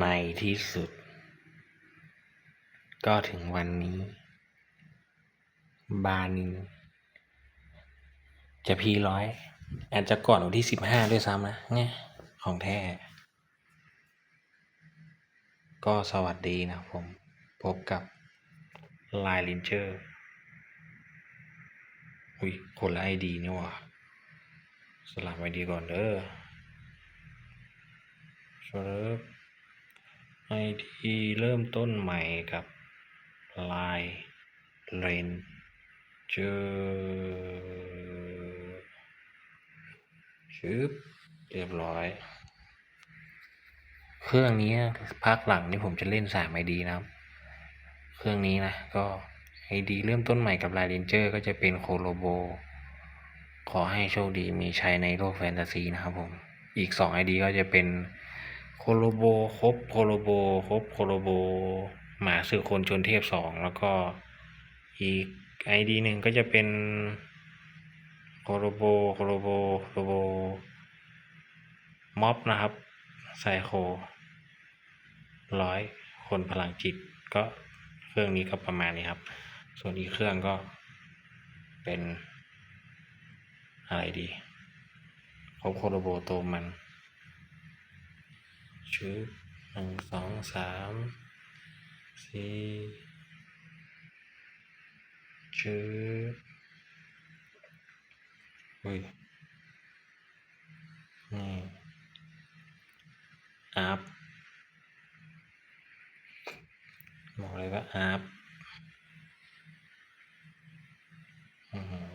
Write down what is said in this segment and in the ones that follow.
ในที่สุด ก็ถึงวันนี้ บานิน จะพีร้อยอาจจะก่อนวันที่สิบห้าด้วยซ้ำนะเนี่ยของแท้ ก็สวัสดีนะผม พบกับไลน์ลินเจอร์อุ้ยคนละไอดีนี่ว่าสลับไอดีก่อนเด้อเชิบ ไอดีเริ่มต้นใหม่กับลน์เลนเจอร์ชึบเรียบร้อย เครื่องนี้พักหลังนี่ผมจะเล่นสามไอดีนะครับ เครื่องนี้นะก็ไอดีเริ่มต้นใหม่กับลน์เรนเจอร์ก็จะเป็นโคโลโบ ขอให้โชคดีมีชัยในโลกแฟนตาซีนะครับผม อีกสองไอดีก็จะเป็น โคโลโบครบโคโลโบครบโคโลโบ หมาสื่อคนชนเทพสองแล้วก็อีกไอดีหนึ่งก็จะเป็นโคโลโบโคโลโบโคโลโบม็อบนะครับไซโคร้อยคนพลังจิตก็เครื่องนี้ก็ประมาณนี้ครับ ส่วนอีกเครื่องก็เป็นอะไรดีครบโคโลโบตัวมัน ชุดหนึ่งสองสามสี่ชื่ออุ้ยนี่อัพบอกเลยว่าอัพอือหือ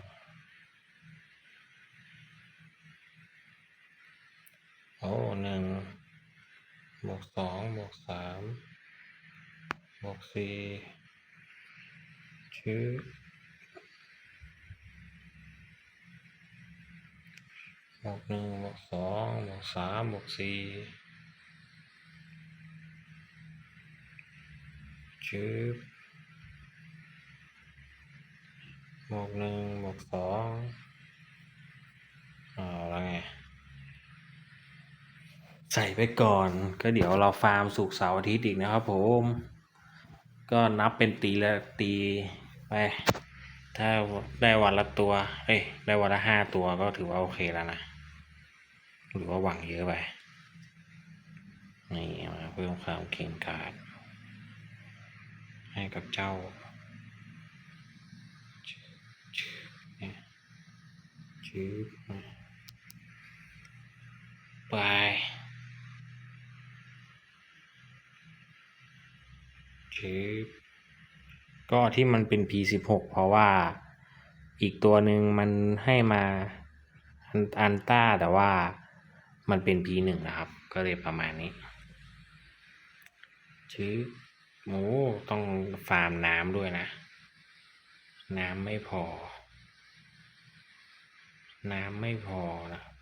โอ้หนึ่งบ วกสองบวกสามบวกสี่ชื่อบวกหนึ่งบวกสองบวกสามบวกสี่ชื่อบวกหนึ่งบวกสองเอาแล้วไง ใส่ไปก่อน ก็เดี๋ยวเราฟาร์มสุกเสาร์อาทิตย์อีกนะครับผม ก็นับเป็นตีละตีไป ถ้าได้วันละตัว เอ้ย ได้วันละห้าตัวก็ถือว่าโอเคแล้วนะ หรือว่าหวังเยอะไป นี่มาเพิ่มความเก่งกาจให้กับเจ้าชืบไป ชืบ ก็ที่มันเป็น P16 เพราะว่าอีกตัวหนึ่งมันให้มาอันต้าแต่ว่ามันเป็น P1 นะครับ ก็เลยประมาณนี้ชืบโอ้ต้องฟาร์มน้ำด้วยนะ น้ำไม่พอ น้ำไม่พอนะครับ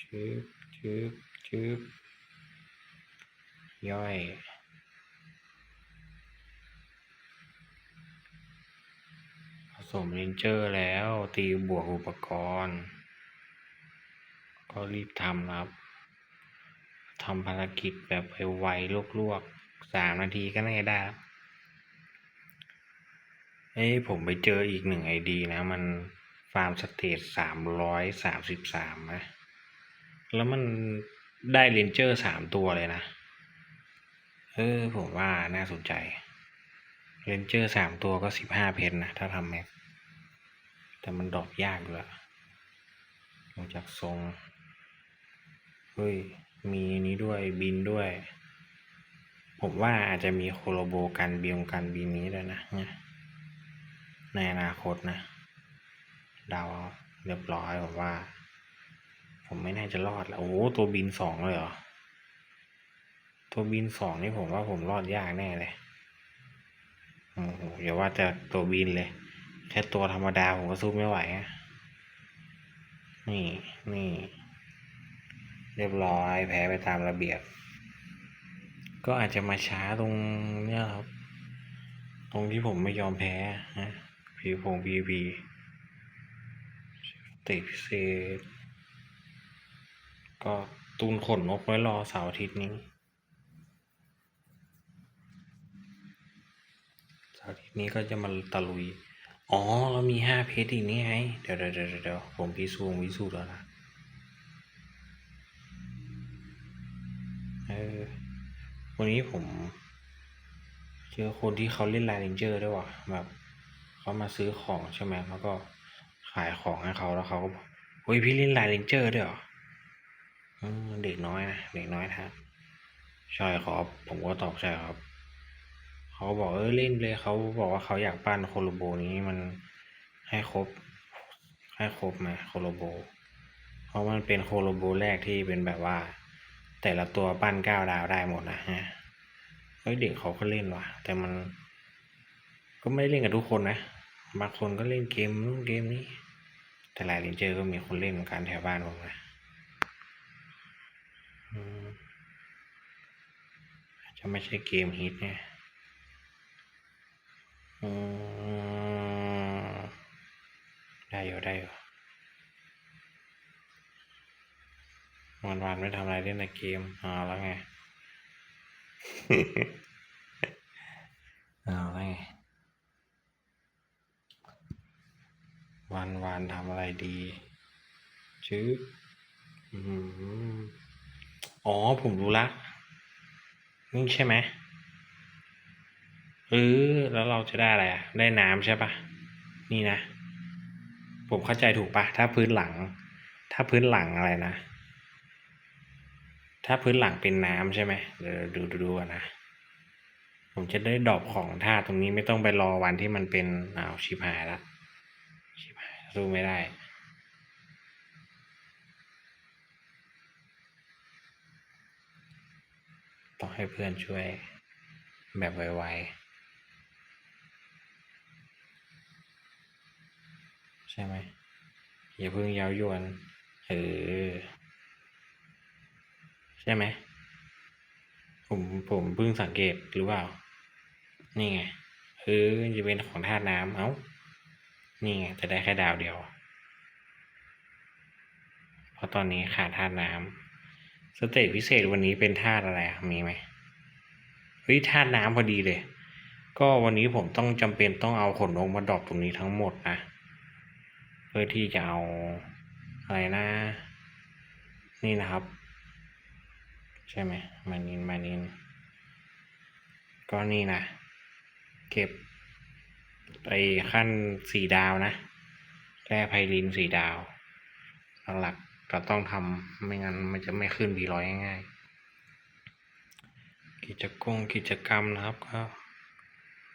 ชืบชืบชืบ ย่อย ผสมเรนเจอร์แล้วตีบวกอุปกรณ์ ก็รีบทำครับทำภารกิจแบบไวๆลวกๆสามนาทีก็น่าจะได้แล้วเอ้ผมไปเจออีกหนึ่งไอดีนะ มันฟาร์มสเตจสามร้อยสามสิบสามนะ แล้วมันได้เรนเจอร์สามตัวเลยนะ เออ ผมว่าน่าสนใจเรนเจอร์สามตัวก็สิบห้าเพนนะ ถ้าทำแม็ก แต่มันดอปยากด้วยดูจากทรง เฮ้ย มีนี้ด้วยบินด้วย ผมว่าอาจจะมีโคโลโบกันบิมกันบินนี้ด้วยนะเนี่ยในอนาคตนะ ดาเอาเรียบร้อยผมว่า ผมไม่น่าจะรอดแล้ว โอ้ ตัวบินสองเลยเหรอ ตัวบินสองนี่ผมว่าผมรอดยากแน่เลยโอ้โหอย่าว่าแต่ตัวบินเลย แค่ตัวธรรมดาผมก็สู้ไม่ไหวอะนี่ นี่ เรียบร้อยแพ้ไปตามระเบียบ ก็อาจจะมาช้าตรงเนี้ยครับ ตรงที่ผมไม่ยอมแพ้นะพีพงพีพีติพิเศษก็ตูนขนนกไว้รอเสาร์อาทิตย์นี้เสาร์อา ทิตย์นี้ก็จะมาตะลุย อ๋อ เรามีห้าเพจอีกนี่ไงเดี๋ยวเดี๋ยวเดี๋ยวเดี๋ยวผมพิสูจน์พิสูจน์แล้วนะเออวันนี้ผมเจอคนที่เขาเล่นไลน์เรนเจอร์ด้วยว่ะแบบเขามาซื้อของใช่ไหมแล้วก็ขายของให้เขาแล้วเขาก็บอกเฮ้ยพี่เล่นไลน์เรนเจอร์ด้วยเหรอเด็กน้อยนะเด็กน้อยทักใช่ครับผมก็ตอบใช่ครับ เขาบอกเออเล่นเลยเขาบอกว่าเขาอยากปั้นโคโลโบนี้มันให้ครบ ให้ครบไหมโคโลโบ เพราะมันเป็นโคโลโบแรกที่เป็นแบบว่า แต่ละตัวปั้นเก้าดาวได้หมดนะฮะเฮ้ยเด็กเขาก็เล่นว่ะ แต่มัน ก็ไม่ได้เล่นกับทุกคนนะบางคนก็เล่นเกมนู้นเกมนี้ แต่หลายเลนเจอร์ก็มีคนเล่นเหมือนกันแถวบ้านผมนะอาจจะไม่ใช่เกมฮิตเนี่ย อืมได้อยู่ได้อยู่วันวันไม่ทำอะไรเล่นแต่เกมเอาแล้วไงเอาแล้วไงวันวันทำอะไรดีชื่ออ๋อ ผมรู้ละนี่ใช่ไหม เออ แล้วเราจะได้อะไรอะได้น้ำใช่ปะนี่นะ ผมเข้าใจถูกปะถ้าพื้นหลัง ถ้าพื้นหลังอะไรนะ ถ้าพื้นหลังเป็นน้ำใช่ไหมเดี๋ยวดูดูดูก่อนะ ผมจะได้ดอปของท่าตรงนี้ไม่ต้องไปรอวันที่มันเป็นอ้าวชิบหายละชิบหายสู้ไม่ได้ต้องให้เพื่อนช่วยแบบไวๆ ช่ไหมอย่าเพิ่งเย้ายวนเออใช่ไหมผมผมเพิ่งสังเกตหรือเปล่า นี่ไงเออจะเป็นของธาตุน้ำเอ้านี่ไงจะได้แค่ดาวเดียวเพราะตอนนี้ขาดธาตุน้ำสเตจพิเศษวันนี้เป็นธาตุอะไรมีไหมเฮ้ยธาตุน้ำพอดีเลย ก็วันนี้ผมต้องจำเป็นต้องเอาขนนกมาดรอปตรงนี้ทั้งหมดนะ พื่อที่จะเอาอะไรนะ นี่นะครับ ใช่ไหมมานินมานินก็นี่นะ เก็บไปขั้นสี่ดาวนะแร่ไพลินสี่ดาว หลักๆก็ต้องทำไม่งั้นมันจะไม่ขึ้นวีร้อยง่ายๆกิจกรรมกิจกรรมนะครับก็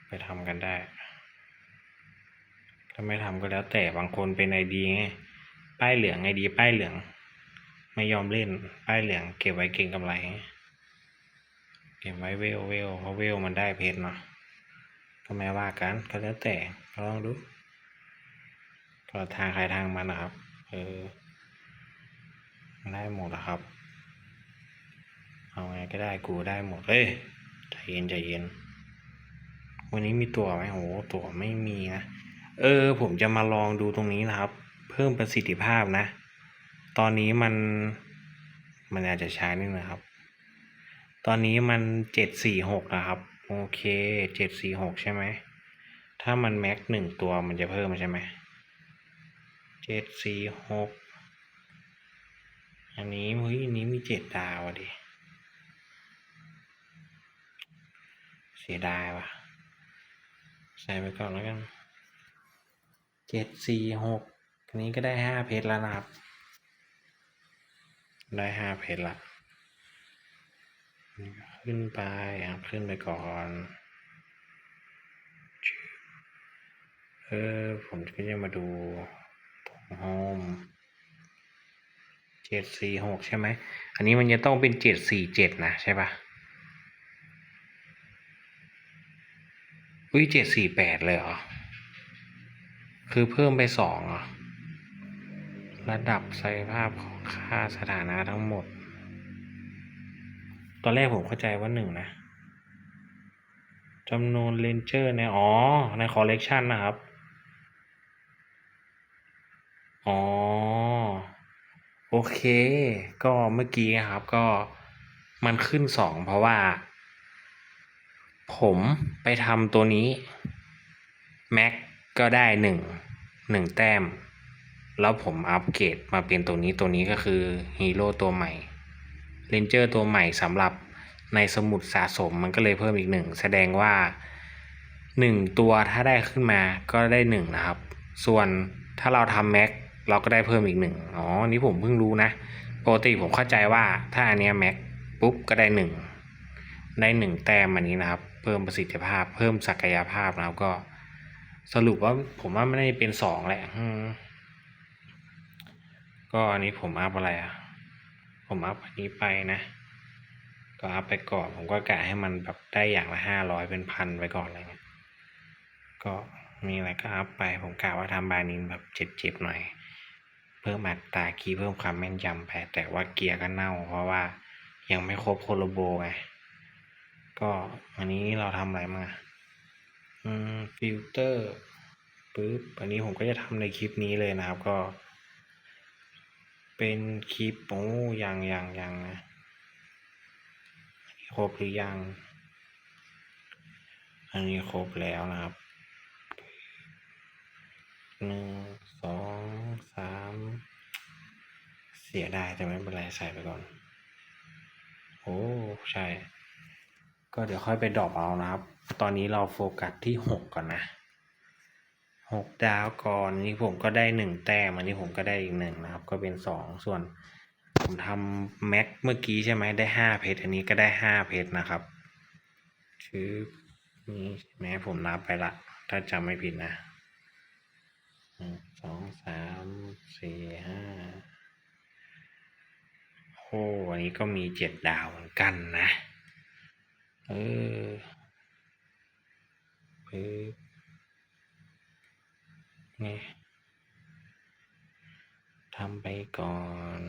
ไปทำกันได้ถ้าไม่ทำก็แล้วแต่บางคนเป็นไอดีไงป้ายเหลืองไอดี ป้ายเหลือง ไม่ยอมเล่น ป้ายเหลืองเก็บไว้เก่งกำไร เก็บไว้เวลเวลเพราะเวลมันได้เพชรเนาะก็ไม่ว่ากันก็แล้วแต่ลองดูก็ทางใครทางมันนะครับ เออได้หมดนะครับ เอาไงก็ได้กูได้หมดเฮ้ยใจเย็นใจเย็น วันนี้มีตัวไหมโหตัวไม่มีนะ เออ ผมจะมาลองดูตรงนี้นะครับ เพิ่มประสิทธิภาพนะ ตอนนี้มัน มันอาจจะช้านิดนะครับ ตอนนี้มันเจ็ดสี่หกนะครับ โอเคเจ็ดสี่หกใช่ไหม ถ้ามันแม็กหนึ่งตัวมันจะเพิ่มใช่ไหมเจ็ดสี่หกอันนี้เฮ้ยอันนี้มีเจ็ดดาวอะดิ เสียดายว่ะ ใส่ไปก่อนแล้วกัน เจ็ดสี่หกอันนี้ก็ได้ห้าเพชรแล้วนะครับ ได้ห้าเพชรละขึ้นไปครับขึ้นไปก่อนเออผมก็จะมาดูโฮมเจ็ดสี่หกใช่ไหม อันนี้มันจะต้องเป็นเจ็ดสี่เจ็ดนะใช่ปะอุ้ยเจ็ดสี่แปดเลยเหรอ คือเพิ่มไปสองเหรอ ระดับศักยภาพของค่าสถานะทั้งหมด ตอนแรกผมเข้าใจว่าหนึ่งนะจำนวนเลนเจอร์ในอ๋อ ในคอลเลกชันนะครับ อ๋อ โอเค ก็เมื่อกี้นะครับก็มันขึ้นสองเพราะว่า ผมไปทำตัวนี้ แม็ก ก็ได้หนึ่งหนึ่งแต้ม แล้วผมอัปเกรดมาเป็นตัวนี้ตัวนี้ก็คือฮีโร่ตัวใหม่เรนเจอร์ตัวใหม่สำหรับในสมุดสะสมมันก็เลยเพิ่มอีกหนึ่งแสดงว่าหนึ่งตัวถ้าได้ขึ้นมาก็ได้หนึ่งนะครับ ส่วนถ้าเราทำแม็กเราก็ได้เพิ่มอีกหนึ่งอ๋อนี้ผมเพิ่งรู้นะปกติผมเข้าใจว่าถ้าอันเนี้ยแม็กปุ๊บก็ได้หนึ่งได้หนึ่งแต้มอันนี้นะครับ เพิ่มประสิทธิภาพเพิ่มศักยภาพนะครับก็ สรุปว่าผมว่าไม่ได้เป็นสองแหละก็อันนี้ผมอัพอะไรอะ ผมอัพอันนี้ไปนะ ก็อัพไปก่อน ผมก็กะให้มันแบบได้อย่างละห้าร้อยเป็นพันไปก่อนอะไรเงี้ย ก็มีอะไรก็อัพไป ผมกะว่าทำบานินแบบเจ็บๆหน่อย เพิ่มอัตราคีย์เพิ่มความแม่นยำไปแต่ว่าเกียร์ก็เน่า เพราะว่ายังไม่ครบโคโลโบไง ก็อันนี้เราทำอะไรมาอืม ฟิลเตอร์ปึ๊บอันนี้ผมก็จะทำในคลิปนี้เลยนะครับก็ เป็นคลิปโอ้ยังยังยังนะอันนี้ครบหรือยัง อันนี้ครบแล้วนะครับหนึ่งสองสามเสียไดายแต่ไม่เป็นไรใส่ไปก่อน โอ้ ใช่ ก็เดี๋ยวค่อยไปดรอปเอานะครับ ตอนนี้เราโฟกัสที่หกก่อนนะหกดาวก่อนนนี้ผมก็ได้หนึ่งแต้มอันนี้ผมก็ได้อีกหนึ่งนะครับ ก็เป็นสองส่วนผมทำแม็กเมื่อกี้ใช่ไหมได้ห้าเพชรอันนี้ก็ได้ห้าเพชรนะครับชื่อนี้แม้ผมนับไปละ ถ้าจำไม่ผิดนะสองสามสี่ห้าโอ้อันนี้ก็มีเจ็ดดาวเหมือนกันนะ เออ ปึ๊บนี่ทำไปก่อน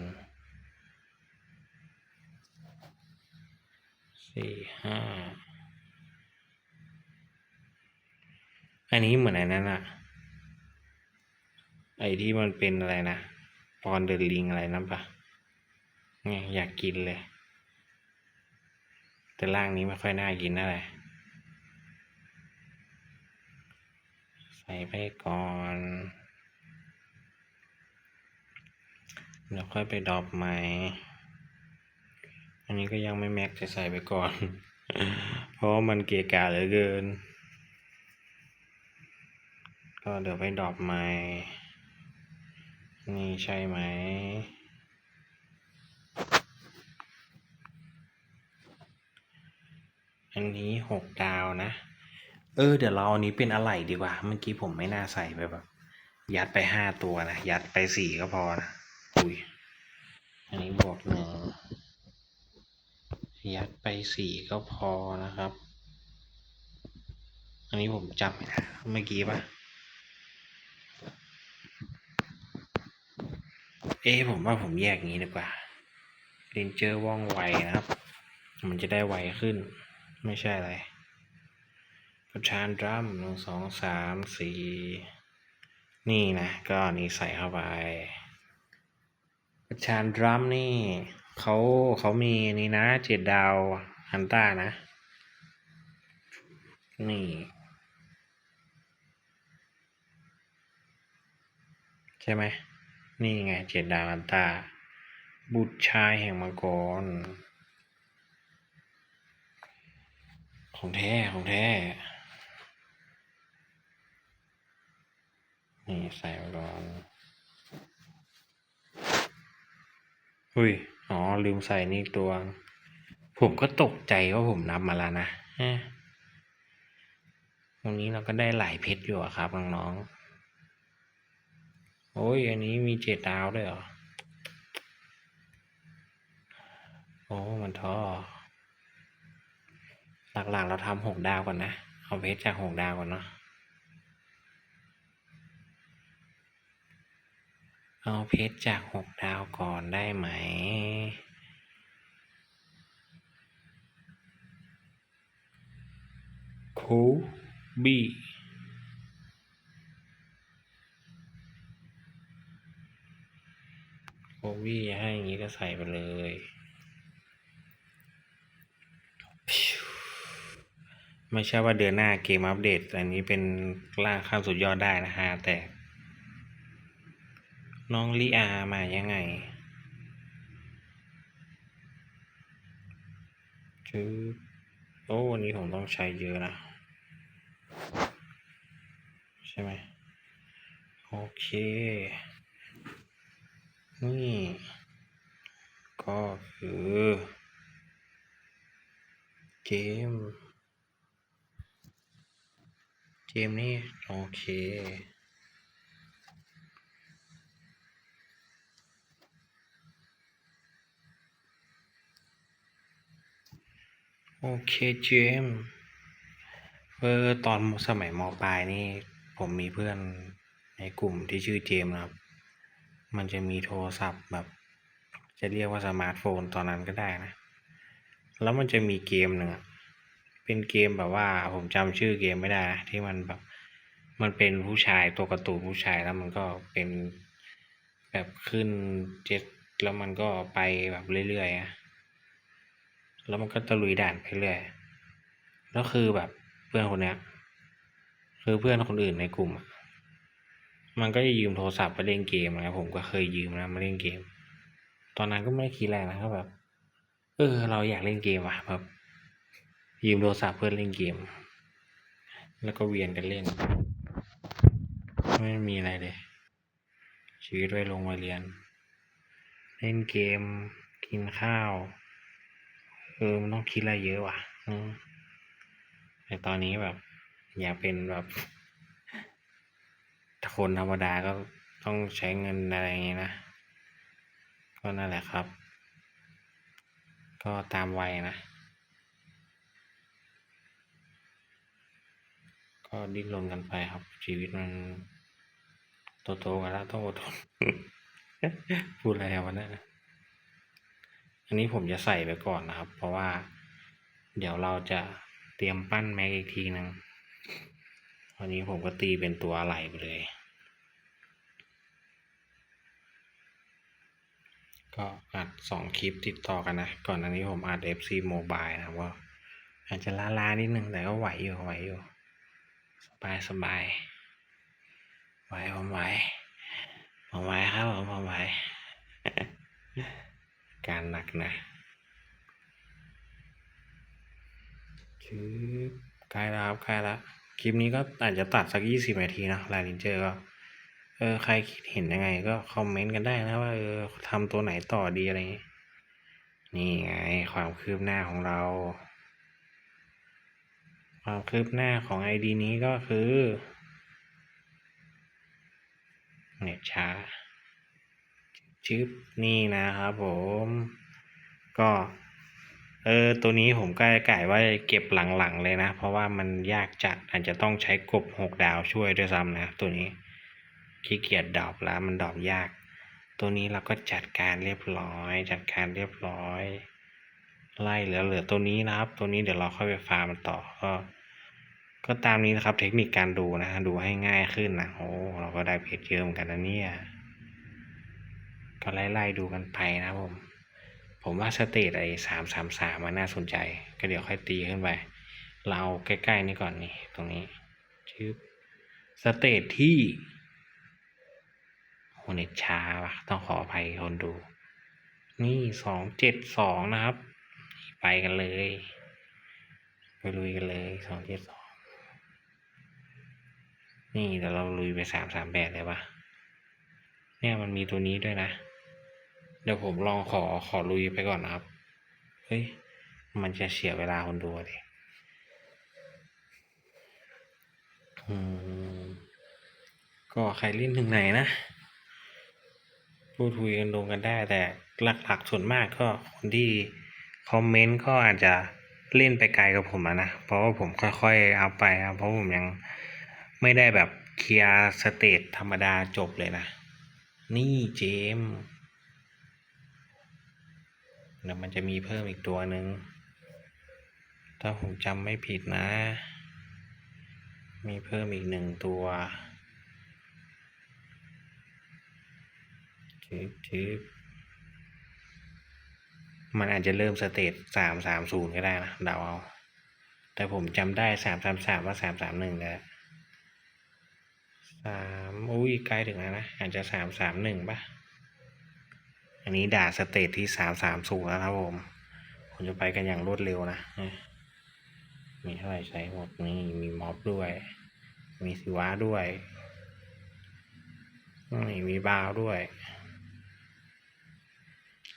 สี่ห้าอันนี้เหมือนไอ้นั้นอะไอ้ที่มันเป็นอะไรนะปอนเดอร์ลิงอะไรนั่นปะเนี่ยอยากกินเลย แต่ร่างนี้ไม่ค่อยน่ากินอะไรใส่ ไปก่อนเดี๋ยวค่อยไปดรอปใหม่ อันนี้ก็ยังไม่แม็กจะใส่ไปก่อน เพราะามันเกะกะเหลือเกิน ก็เดี๋ยวไปดรอปใหม่ นี่ใช่ไหมอันนี้หกดาวนะ เออ เดี๋ยวเราอันนี้เป็นอะไรดีกว่า เมื่อกี้ผมไม่น่าใส่ไปแบบ ยัดไปห้าตัวนะ ยัดไปสี่ก็พอนะ อุ้ย อันนี้บวกหนึ่ง ยัดไปสี่ก็พอนะครับ อันนี้ผมจำไม่ได้เมื่อกี้ปะเอ๊ผมว่าผมแยกงี้ดีกว่าเรนเจอร์ว่องไวนะครับ มันจะได้ไวขึ้น ไม่ใช่อะไร ประชานดรัมหนึ่งสองสามสี่นี่นะ ก็นนี้ใส่เข้าไปประชานดรัมนี่เขาเขามีนี่นะเจ็ดดาวฮันต้านะ นี่ใช่ไหม นี่ไงเจ็ดดาวันต้าบุตรชายแห่งมังกร ของแท้ ของแท้ นี่ใส่ไปก่อนอุ้ย อ๋อ ลืมใส่นี่ตัว ผมก็ตกใจว่าผมนับมาแล้วนะตรงนี้เราก็ได้หลายเพชรอยู่ครับน้องๆ โอ้ย อันนี้มีเจ็ดดาวด้วยเหรอ โอ้ มันท้อ หลักๆเราทำหกดาวก่อนนะ เอาเพชรจากหกดาวก่อนเนาะ เอาเพชรจากหกดาวก่อนได้ไหม คูบี้รโบวี่ให้อย่างนี้ก็ใส่ไปเลยไม่ใช่ว่าเดือนหน้าเกมอัปเดต อันนี้เป็นล่างข้ามสุดยอดได้นะฮะแต่ น้องลีอามายังไงคือโอ้วันนี้ผมต้องใช้เยอะนะ ใช่ไหมโอเค นี่ ก็คือ เกม เกมนี้โอเค โอเคเจมส์เออตอนสมัยมปลายนี่ ผมมีเพื่อนในกลุ่มที่ชื่อเจมส์นะครับ มันจะมีโทรศัพท์แบบ จะเรียกว่าสมาร์ทโฟนตอนนั้นก็ได้นะ แล้วมันจะมีเกมหนึ่งเป็นเกมแบบว่าผมจำชื่อเกมไม่ได้นะที่มันแบบ มันเป็นผู้ชายตัวกร์ตูนผู้ชายแล้วมันก็เป็นแบบขึ้นเจ็ตแล้วมันก็ไปแบบเรื่อยๆอะ แล้วมันก็ตะลุยด่านไปเรื่อยแล้วคือแบบเพื่อนคนเนี้ย คือเพื่อนคนอื่นในกลุ่ม มันก็จะยืมโทรศัพท์ไปเล่นเกมนะผมก็เคยยืมนะมาเล่นเกม ตอนนั้นก็ไม่ได้คิดอะไรนะก็แบบ เออ เราอยากเล่นเกมว่ะแบบ ยืมโทรศัพท์เพื่อนเล่นเกม แล้วก็เวียนกันเล่น ไม่มีอะไรเลย ชีวิตไว้ลงมาเรียน เล่นเกมกินข้าว ออมันต้องคิดอะไรเยอะว่ะแต่ตอนนี้แบบ อยากเป็นแบบคนธรรมดาก็ต้องใช้เงินอะไรอย่างงี้นะ ก็นั่นแหละครับ ก็ตามวัยนะ ก็ดิ้นรนกันไปครับ ชีวิตมันโตๆกันแล้วต้องอดทนพูดอะไรวะเนี่ย อันนี้ผมจะใส่ไปก่อนนะครับ เพราะว่า เดี๋ยวเราจะเตรียมปั้นแม็กอีกทีหนึ่งวันนี้ผมก็ตีเป็นตัวอะไรไปเลย ก็อัดสองคลิปติดต่อกันนะ ก่อนอันนี้ผมอัด FC Mobile นะครับว่าอาจจะล้าๆนิดนึงแต่ก็ไหวอยู่ไหวอยู่ สบายสบายไหวผมไหวผมไหวครับผมผมไหว การหนักนะคือใกล้แล้วครับใกล้แล้วคลิปนี้ก็อาจจะตัดสักยี่สิบนาทีนะลายลินเจอร์ก็เออใครคิดเห็นยังไงก็คอมเมนต์กันได้นะว่าเออทำตัวไหนต่อดีอะไรอย่างงี้นี่ไงความคืบหน้าของเรา ความคืบหน้าของไอดีนี้ก็คือ เน็ตช้า ชึบนี่นะครับผม ก็เออตัวนี้ผมก็ไก่ว่าเก็บหลังๆเลยนะ เพราะว่ามันยากจัดอาจจะต้องใช้กบหกดาวช่วยด้วยซ้ำนะตัวนี้ขี้เกียจดอปแล้วมันดอปยาก ตัวนี้เราก็จัดการเรียบร้อย จัดการเรียบร้อย ไล่เหลือเหลือตัวนี้นะครับ ตัวนี้เดี๋ยวเราค่อยไปฟาร์มมันต่อก็ ก็ตามนี้นะครับ เทคนิคการดูนะดูให้ง่ายขึ้นนะโอ้เราก็ได้เพจเยอะเหมือนกันนะเนี่ย ก็ไล่ๆดูกันไปนะผม ผมว่าสเตจไอ้สามสามสามมันน่าสนใจ ก็เดี๋ยวค่อยตีขึ้นไป เราใกล้ๆนี่ก่อนนี่ ตรงนี้ชื่อสเตจที่โหเน็ตช้าวะต้องขออภัยคนดู นี่สองเจ็ดสองนะครับ ไปกันเลย ไปลุยกันเลยสองเจ็ดสองนี่เดี๋ยวเราลุยไปสามสามแปดเลยปะเนี่ยมันมีตัวนี้ด้วยนะ เดี๋ยวผมลองขอขอลุยไปก่อนนะครับ เฮ้ย มันจะเสียเวลาคนดูดิอืมก็ใครเล่นถึงไหนนะ พูดคุยกันลงกันได้แต่หลักๆส่วนมากก็คนที่คอมเมนต์ก็อาจจะเล่นไปไกลกับผมอะนะ เพราะว่าผมค่อยๆเอาไปครับเพราะผมยังไม่ได้แบบเคลียร์สเตจธรรมดาจบเลยนะ นี่เจมส์ เดี๋ยวมันจะมีเพิ่มอีกตัวหนึ่ง ถ้าผมจำไม่ผิดนะ มีเพิ่มอีกหนึ่งตัวชืบชืบมันอาจจะเริ่มสเตจสามสามศูนย์ก็ได้นะเดาเอา แต่ผมจำได้สามสามสามว่าสามสามหนึ่งแล้วสามอุ้ยใกล้ถึงแล้วนะ อาจจะสามสามหนึ่งป่ะ อันนี้ด่าสเตจที่สามสามศูนย์แล้วครับผมผมจะไปกันอย่างรวดเร็วนะ มีเท่าไหร่ใช้หมดนี่มีม็อบด้วย มีสิวะด้วยนี่มีบาวด้วย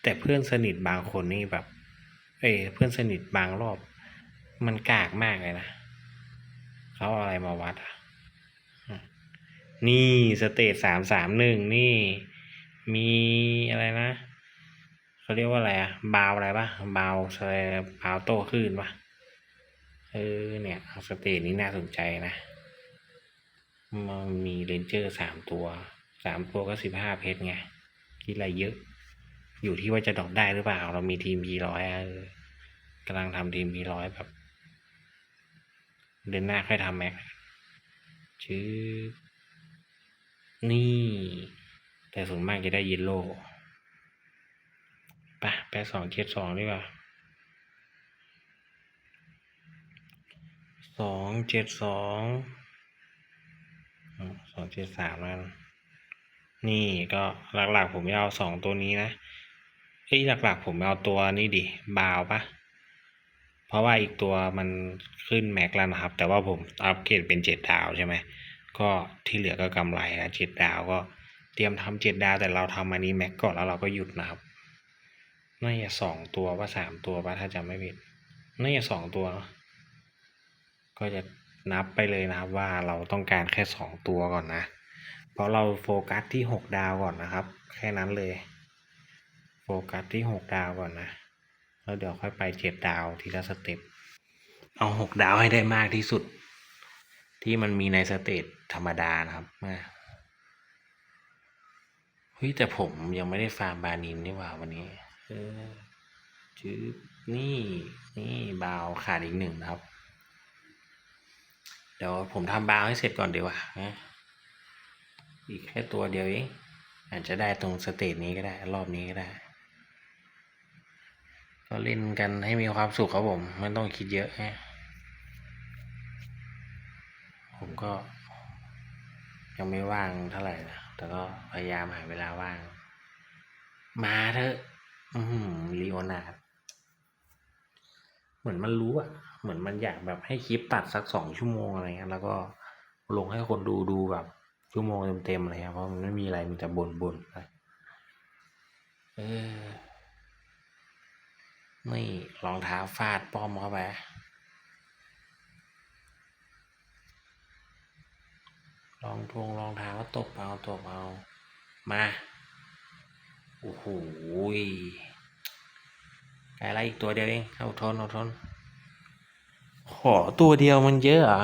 แต่เพื่อนสนิทบางคนนี่แบบ เอ้เพื่อนสนิทบางรอบ มันกากมากเลยนะเขาเอาอะไรมาวัดอะนี่สเตจสามสามหนึ่งนี่ มีอะไรนะเขาเรียกว่าอะไรอะบาวอะไรปะบาวอะไรบาวโตขึ้นปะเออเนี่ยสเตจนี้น่าสนใจนะ มันมีเรนเจอร์สามตัวสามตัวก็สิบห้าเพชรไงคิดอะไรเยอะ อยู่ที่ว่าจะดอกได้หรือเปล่า เรามีทีมพีร้อยกำลังทำทีมพีร้อยแบบ เดือนหน้าค่อยทำแม็กชื่อนี่ แต่ส่วนมากจะได้เยลโล่ปะแปดสองเจ็ดสองดีกว่าสองเจ็ดสองสองเจ็ดสามนั่นนี่ก็หลักๆผมจะเอาสองตัวนี้นะเอ้ยหลักๆผมเอาตัวนี้ดิบาวปะเพราะว่าอีกตัวมันขึ้นแม็กแล้วนะครับ แต่ว่าผมอัปเกรดเป็นเจ็ดดาวใช่ไหมก็ที่เหลือก็กำไรนะเจ็ดดาวก็ เตรียมทำเจ็ดดาวแต่เราทำอันนี้แม็กก่อนแล้วเราก็หยุดนะครับน่าจะสองตัวว่าสามตัวป่ะถ้าจำไม่ผิดน่าจะสองตัวเนอะก็จะนับไปเลยนะครับว่าเราต้องการแค่สองตัวก่อนนะ เพราะเราโฟกัสที่หกดาวก่อนนะครับ แค่นั้นเลย โฟกัสที่หกดาวก่อนนะแล้วเดี๋ยวค่อยไปเจ็ดดาวทีละสเต็ปเอาหกดาวให้ได้มากที่สุด ที่มันมีในสเตจธรรมดานะครับ ฮ้ยแต่ผมยังไม่ได้ฟาร์มบานินนี่ว่าวันนี้เออจืบนี่นี่บาวขาดอีกหนึ่งนะครับ เดี๋ยวผมทำบาวให้เสร็จก่อนเดี๋ยวอะนะอีกแค่ตัวเดียวเองอาจจะได้ตรงสเตจนี้ก็ได้ รอบนี้ก็ได้ ก็เล่นกันให้มีความสุขครับผมไม่ต้องคิดเยอะฮะผมก็ยังไม่ว่างเท่าไหร่นะ แต่ก็พยายามหาเวลาว่าง มาเถอะ อืมลีโอนาร์ดเหมือนมันรู้อะเหมือนมันอยากแบบให้คลิปตัดสักสองชั่วโมงอะไรเงี้ยแล้วก็ลงให้คนดูดูแบบชั่วโมงเต็มๆอะไรเงี้ยเพราะมันไม่มีอะไรมีแต่บ่นบ่นไปเออนี่รองเท้าฟาดป้อมเข้าไป ลองทวงรองเท้าตบเอาตบเอา มา โอ้โหยไกลละอีกตัวเดียวเอง เอาทนเอาทนขอตัวเดียวมันเยอะอะ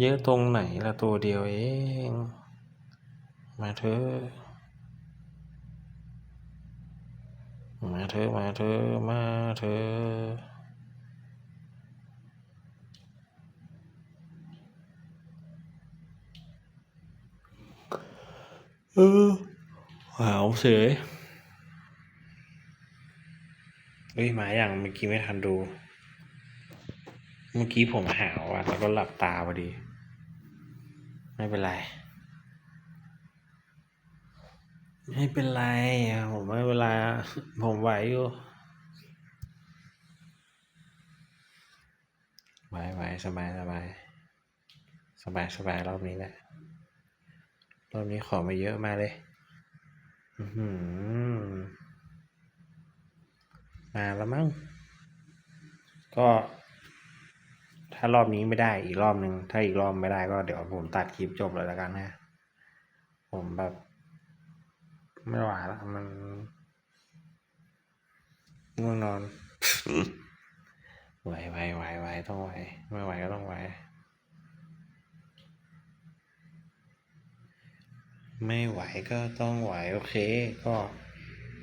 เยอะตรงไหนละตัวเดียวเอง มาเถอะมาเถอะมาเถอะมาเถอะ เออหาวเฉยเฮ้ยมาอย่างเมื่อกี้ไม่ทันดู เมื่อกี้ผมหาวอะ แล้วก็หลับตาพอดี ไม่เป็นไร ไม่เป็นไร ผมไม่เป็นไร ผมไหวอยู่ ไหวไหวสบายสบายสบายสบายรอบนี้แหละ รอบนี้ขอมาเยอะมาเลย มาแล้วมั้ง ก็ ถ้ารอบนี้ไม่ได้อีกรอบหนึ่ง ถ้าอีกรอบไม่ได้ก็เดี๋ยวผมตัดคลิปจบเลยแล้วกันนะ ผมแบบ ไม่ไหวแล้วมันง่วงนอนไหวไหวไหวไหวต้องไหว ไม่ไหวก็ต้องไหว ไม่ไหวก็ต้องไหวโอเค ก็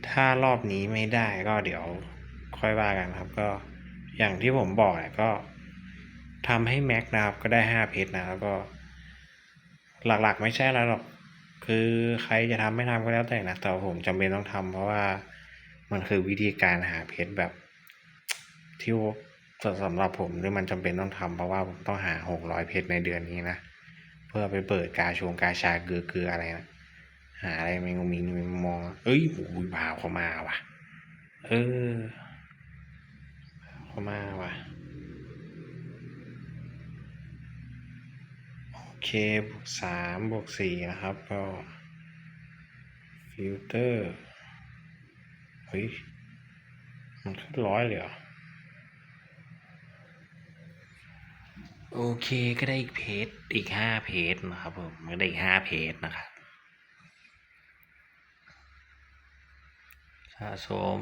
ถ้ารอบนี้ไม่ได้ก็เดี๋ยวค่อยว่ากันครับ ก็อย่างที่ผมบอกแหละก็ทำให้แม็กนะครับก็ได้ห้าเพชรนะแล้วก็ หลักๆไม่ใช่แล้วหรอก คือใครจะทำไม่ทำก็แล้วแต่นะแต่ผมจำเป็นต้องทำเพราะว่ามันคือวิธีการหาเพชรแบบที่สำหรับผมที่มันจำเป็นต้องทำเพราะว่าผมต้องหาหกร้อยเพชรในเดือนนี้นะ พื่อไปเปิดกาชงกาชาเกลือเกลืออะไรนะหาอะไรไม่งมีมีมองเอ้ยโอ้ยพาวเขามาว่ะ เออเขามาว่ะโอเคบวกสามบวกสี่นะครับก็ฟิลเตอร์เฮ้ยมันขึ้นร้อยเลยเหรอ โอเคก็ได้อีกเพจอีกห้าเพจนะครับผมก็ได้อีกห้าเพจนะครับสะสม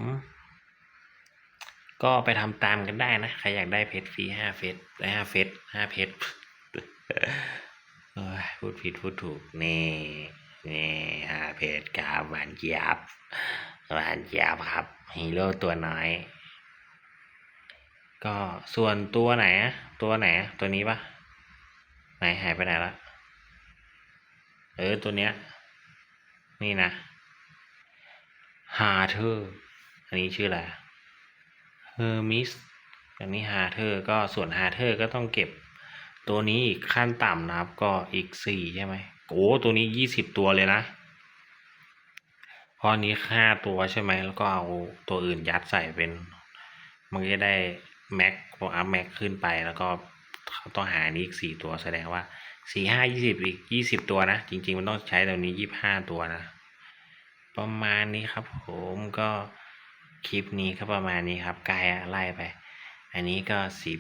ก็ไปทำตามกันได้นะ ใครอยากได้เพจฟรีห้าเฟสได้ห้าเฟสห้าเพจพูดผิดพูดถูก นี่นี่ห้าเพจกาหวานเจี๊ยบหวานเจี๊ยบครับฮีโร่ตัวน้อย ก็ส่วนตัวไหนตัวไหนตัวนี้ปะไหนหายไปไหนละเออตัวเนี้ย นี่นะฮาเธอร์อันนี้ชื่ออะไรเฮอร์มิสอันนี้ฮาเธอร์ก็ส่วนฮาเธอร์ก็ต้องเก็บตัวนี้อีกขั้นต่ำนะครับก็อีกสี่ใช่ไหมโอ้ตัวนี้ยี่สิบตัวเลยนะพราะอันนี้ห้าตัวใช่ไหมแล้วก็เอาตัวอื่นยัดใส่เป็น มันก็จะได้ แม็กพออัพแม็กขึ้นไปแล้วก็ต้องหานี้อีกสี่ตัวแสดงว่าสี่ห้ายี่สิบอีกยี่สิบตัวนะ จริง ๆ มันต้องใช้ตัวนี้ยี่ห้าตัวนะ ประมาณนี้ครับผมก็คลิปนี้ก็ประมาณนี้ครับใกลอะไล่ไป อันนี้ก็สิบ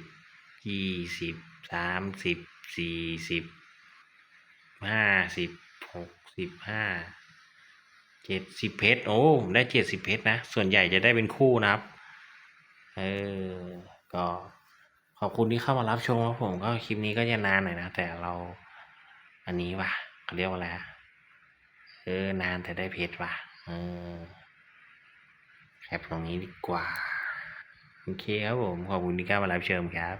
ยี่สิบสามสิบสี่สิบห้าสิบหกสิบห้าเจ็ดสิบเพชรโอ้ ได้เจ็ดสิบเพชรนะ ส่วนใหญ่จะได้เป็นคู่นะครับ เออ ก็ขอบคุณที่เข้ามารับชมครับผมก็คลิปนี้ก็จะนานหน่อยนะ แต่เราอันนี้ว่ะเขาเรียกว่าอะไรอะเออนานแต่ได้เพชรว่ะเออแคปตรงนี้ดีกว่า โอเคครับผม ขอบคุณที่เข้ามารับชมครับ